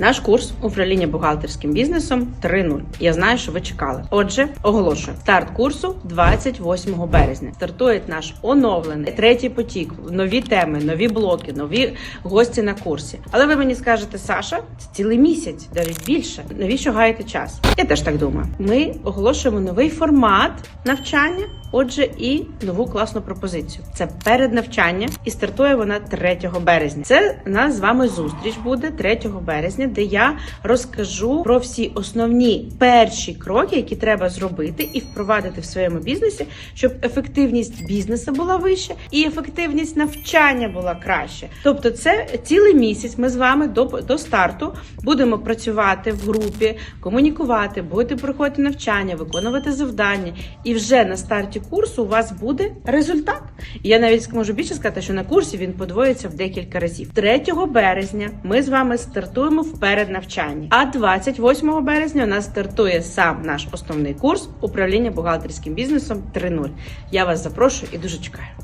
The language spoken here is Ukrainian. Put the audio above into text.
Наш курс управління бухгалтерським бізнесом 3.0. Я знаю, що ви чекали. Отже, оголошую старт курсу 28 березня. Стартує наш оновлений третій потік, нові теми, нові блоки, нові гості на курсі. Але ви мені скажете, Саша, це цілий місяць, навіть більше. Навіщо гаяти час? Я теж так думаю. Ми оголошуємо новий формат навчання. Отже, і нову класну пропозицію. Це перед навчання, і стартує вона 3 березня. Це нас з вами зустріч буде 3 березня, де я розкажу про всі основні перші кроки, які треба зробити і впровадити в своєму бізнесі, щоб ефективність бізнесу була вища і ефективність навчання була краще. Тобто, це цілий місяць. Ми з вами до, до старту будемо працювати в групі, комунікувати, будете проходити навчання, виконувати завдання, і вже на старті курсу у вас буде результат. Я навіть можу більше сказати, що на курсі він подвоїться в декілька разів. 3 березня ми з вами стартуємо в переднавчанні, а 28 березня у нас стартує сам наш основний курс управління бухгалтерським бізнесом 3.0. Я вас запрошую і дуже чекаю.